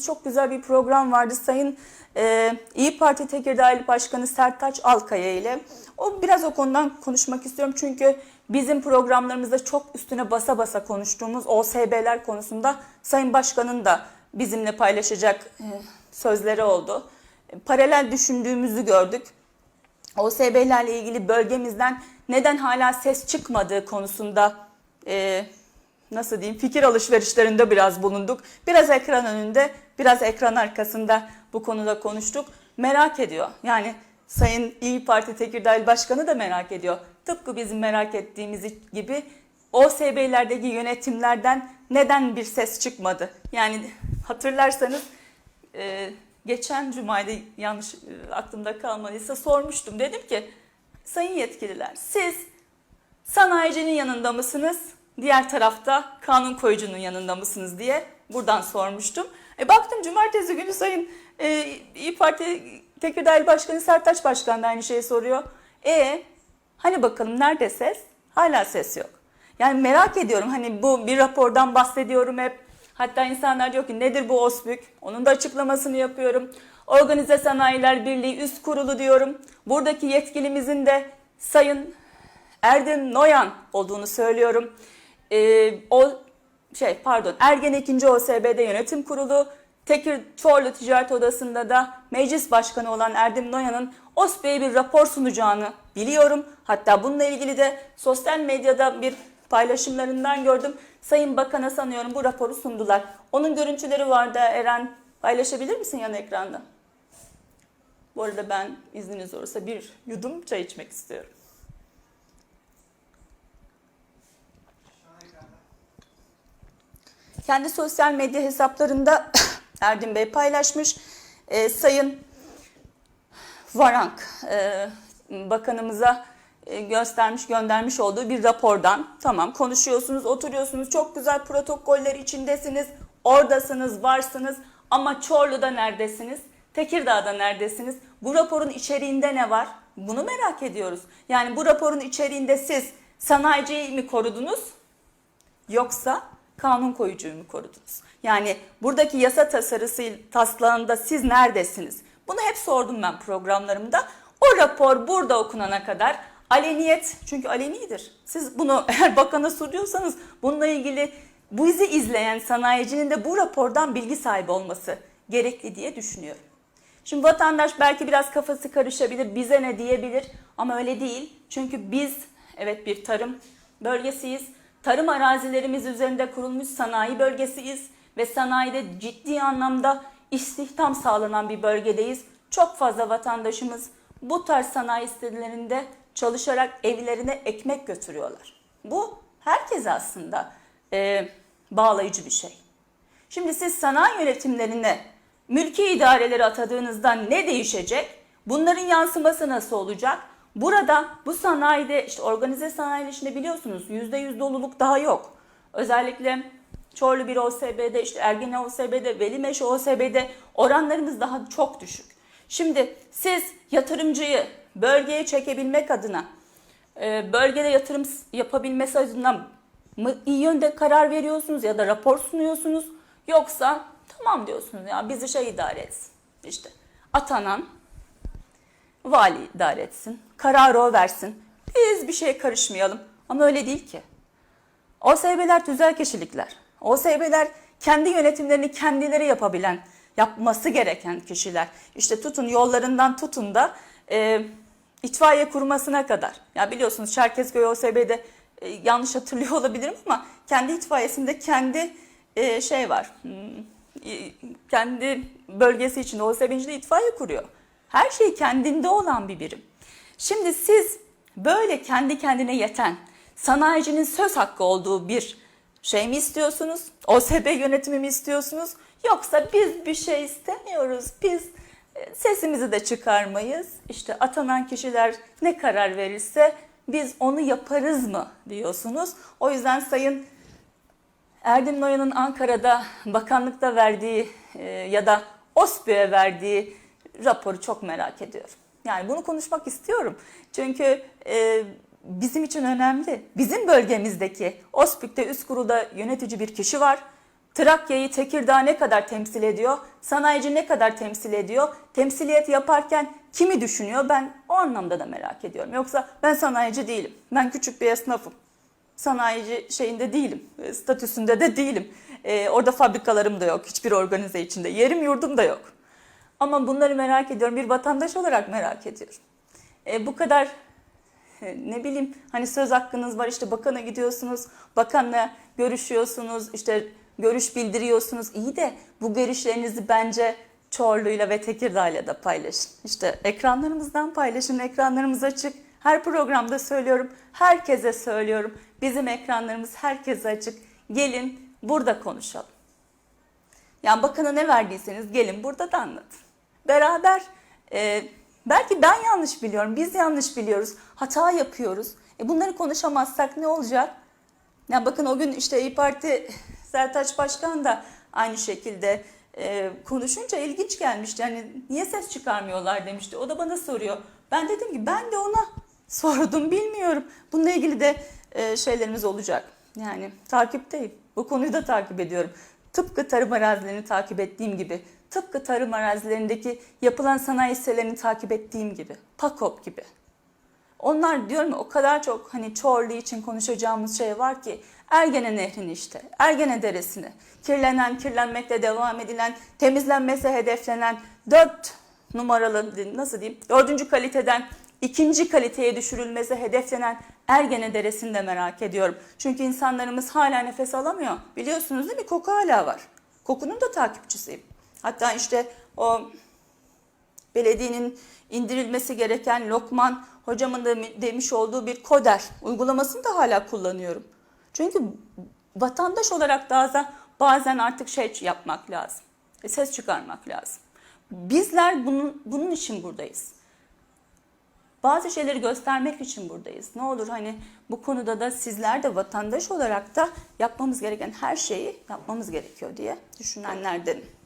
yaptığımız çok güzel bir program vardı. Sayın e, İyi Parti Tekirdağ İl Başkanı Sertaç Alkaya ile. O biraz o konudan konuşmak istiyorum çünkü bizim programlarımızda çok üstüne basa basa konuştuğumuz OSB'ler konusunda Sayın Başkan'ın da bizimle paylaşacak e, sözleri oldu. E, Paralel düşündüğümüzü gördük. OSB'lerle ilgili bölgemizden neden hala ses çıkmadığı konusunda e, nasıl diyeyim fikir alışverişlerinde biraz bulunduk. Biraz ekran önünde, biraz ekran arkasında bu konuda konuştuk. Merak ediyor. Yani Sayın İyi Parti Tekirdağ İl Başkanı da merak ediyor. Tıpkı bizim merak ettiğimiz gibi OSB'lerdeki yönetimlerden neden bir ses çıkmadı? Yani hatırlarsanız e, geçen cumaydı yanlış e, aklımda kalmadıysa sormuştum. Dedim ki sayın yetkililer siz sanayicinin yanında mısınız? Diğer tarafta kanun koyucunun yanında mısınız diye buradan sormuştum. E baktım cumartesi günü sayın e, İyi Parti Tekirdağ İl Başkanı Sertaç Başkan da aynı şeyi soruyor. E hani bakalım nerede ses? Hala ses yok. Yani merak ediyorum hani bu bir rapordan bahsediyorum hep. Hatta insanlar diyor ki nedir bu OSBÜK? Onun da açıklamasını yapıyorum. Organize Sanayiler Birliği üst kurulu diyorum. Buradaki yetkilimizin de Sayın Erdem Noyan olduğunu söylüyorum. Ee, o şey pardon Ergen 2. OSB'de yönetim kurulu Tekir Çorlu Ticaret Odası'nda da meclis başkanı olan Erdem Noyan'ın OSB'ye bir rapor sunacağını biliyorum. Hatta bununla ilgili de sosyal medyada bir paylaşımlarından gördüm. Sayın Bakan'a sanıyorum bu raporu sundular. Onun görüntüleri vardı Eren. Paylaşabilir misin yan ekranda? Bu arada ben izniniz olursa bir yudum çay içmek istiyorum. Kendi sosyal medya hesaplarında Erdin Bey paylaşmış. Ee, Sayın Varank e, bakanımıza e, göstermiş göndermiş olduğu bir rapordan tamam konuşuyorsunuz oturuyorsunuz çok güzel protokoller içindesiniz oradasınız varsınız ama Çorlu'da neredesiniz Tekirdağ'da neredesiniz bu raporun içeriğinde ne var bunu merak ediyoruz yani bu raporun içeriğinde siz sanayiciyi mi korudunuz yoksa kanun koyucuyu korudunuz? Yani buradaki yasa tasarısı taslağında siz neredesiniz? Bunu hep sordum ben programlarımda. O rapor burada okunana kadar aleniyet çünkü alenidir. Siz bunu eğer bakana soruyorsanız bununla ilgili bu izi izleyen sanayicinin de bu rapordan bilgi sahibi olması gerekli diye düşünüyorum. Şimdi vatandaş belki biraz kafası karışabilir, bize ne diyebilir ama öyle değil. Çünkü biz evet bir tarım bölgesiyiz. Tarım arazilerimiz üzerinde kurulmuş sanayi bölgesiyiz ve sanayide ciddi anlamda istihdam sağlanan bir bölgedeyiz. Çok fazla vatandaşımız bu tarz sanayi sitelerinde çalışarak evlerine ekmek götürüyorlar. Bu herkese aslında e, bağlayıcı bir şey. Şimdi siz sanayi yönetimlerine mülki idareleri atadığınızda ne değişecek? Bunların yansıması nasıl olacak? Burada bu sanayide işte organize sanayi işinde biliyorsunuz %100 doluluk daha yok. Özellikle Çorlu bir OSB'de işte Ergene OSB'de Velimeş OSB'de oranlarımız daha çok düşük. Şimdi siz yatırımcıyı bölgeye çekebilmek adına e, bölgede yatırım yapabilmesi adına mı iyi yönde karar veriyorsunuz ya da rapor sunuyorsunuz yoksa tamam diyorsunuz ya bizi şey idare etsin. İşte atanan vali idare etsin, kararı o versin. Biz bir şeye karışmayalım. Ama öyle değil ki. OSB'ler tüzel kişilikler. OSB'ler kendi yönetimlerini kendileri yapabilen, yapması gereken kişiler. İşte tutun yollarından tutun da e, itfaiye kurmasına kadar. Ya biliyorsunuz Çerkezköy OSB'de e, yanlış hatırlıyor olabilirim ama kendi itfaiyesinde kendi e, şey var. Hmm, kendi bölgesi için OSB'nci itfaiye kuruyor. Her şey kendinde olan bir birim. Şimdi siz böyle kendi kendine yeten, sanayicinin söz hakkı olduğu bir şey mi istiyorsunuz? OSB yönetimi mi istiyorsunuz? Yoksa biz bir şey istemiyoruz. Biz e, sesimizi de çıkarmayız. İşte atanan kişiler ne karar verirse biz onu yaparız mı diyorsunuz. O yüzden Sayın Erdem Noyan'ın Ankara'da bakanlıkta verdiği e, ya da OSB'ye verdiği raporu çok merak ediyorum. Yani bunu konuşmak istiyorum. Çünkü e, bizim için önemli. Bizim bölgemizdeki OSPİK'te üst kurulda yönetici bir kişi var. Trakya'yı Tekirdağ ne kadar temsil ediyor? Sanayici ne kadar temsil ediyor? Temsiliyet yaparken kimi düşünüyor? Ben o anlamda da merak ediyorum. Yoksa ben sanayici değilim. Ben küçük bir esnafım. Sanayici şeyinde değilim. e, Statüsünde de değilim. Ee, orada fabrikalarım da yok. Hiçbir organize içinde. Yerim yurdum da yok. Ama bunları merak ediyorum. Bir vatandaş olarak merak ediyorum. E, bu kadar e, ne bileyim hani söz hakkınız var işte bakana gidiyorsunuz, bakanla görüşüyorsunuz, işte görüş bildiriyorsunuz. İyi de bu görüşlerinizi bence Çorlu'yla ve Tekirdağ'la da paylaşın. İşte ekranlarımızdan paylaşın, ekranlarımız açık. Her programda söylüyorum, herkese söylüyorum. Bizim ekranlarımız herkese açık. Gelin burada konuşalım. Yani bakana ne verdiyseniz gelin burada da anlatın. Beraber e, belki ben yanlış biliyorum, biz yanlış biliyoruz, hata yapıyoruz. E bunları konuşamazsak ne olacak? Ya bakın o gün işte İyi Parti Sertaç Başkan da aynı şekilde e, konuşunca ilginç gelmişti. Yani niye ses çıkarmıyorlar demişti. O da bana soruyor. Ben dedim ki ben de ona sordum bilmiyorum. Bununla ilgili de e, şeylerimiz olacak. Yani takipteyim. Bu konuyu da takip ediyorum. Tıpkı tarım arazilerini takip ettiğim gibi, tıpkı tarım arazilerindeki yapılan sanayi sitelerini takip ettiğim gibi, PAKOP gibi. Onlar diyorum o kadar çok hani Çorlu için konuşacağımız şey var ki Ergene Nehri'ni işte, Ergene Deresi'ni, kirlenen, kirlenmekte devam edilen, temizlenmesi hedeflenen 4 numaralı nasıl diyeyim, dördüncü kaliteden ikinci kaliteye düşürülmesi hedeflenen Ergene Deresi'ni de merak ediyorum. Çünkü insanlarımız hala nefes alamıyor. Biliyorsunuz değil mi? Koku hala var. Kokunun da takipçisiyim. Hatta işte o belediyenin indirilmesi gereken Lokman hocamın da demiş olduğu bir koder uygulamasını da hala kullanıyorum. Çünkü vatandaş olarak da bazen, bazen artık şey yapmak lazım. e, Ses çıkarmak lazım. Bizler bunun, bunun için buradayız. Bazı şeyleri göstermek için buradayız. Ne olur hani bu konuda da sizler de vatandaş olarak da yapmamız gereken her şeyi yapmamız gerekiyor diye düşünenlerdenim.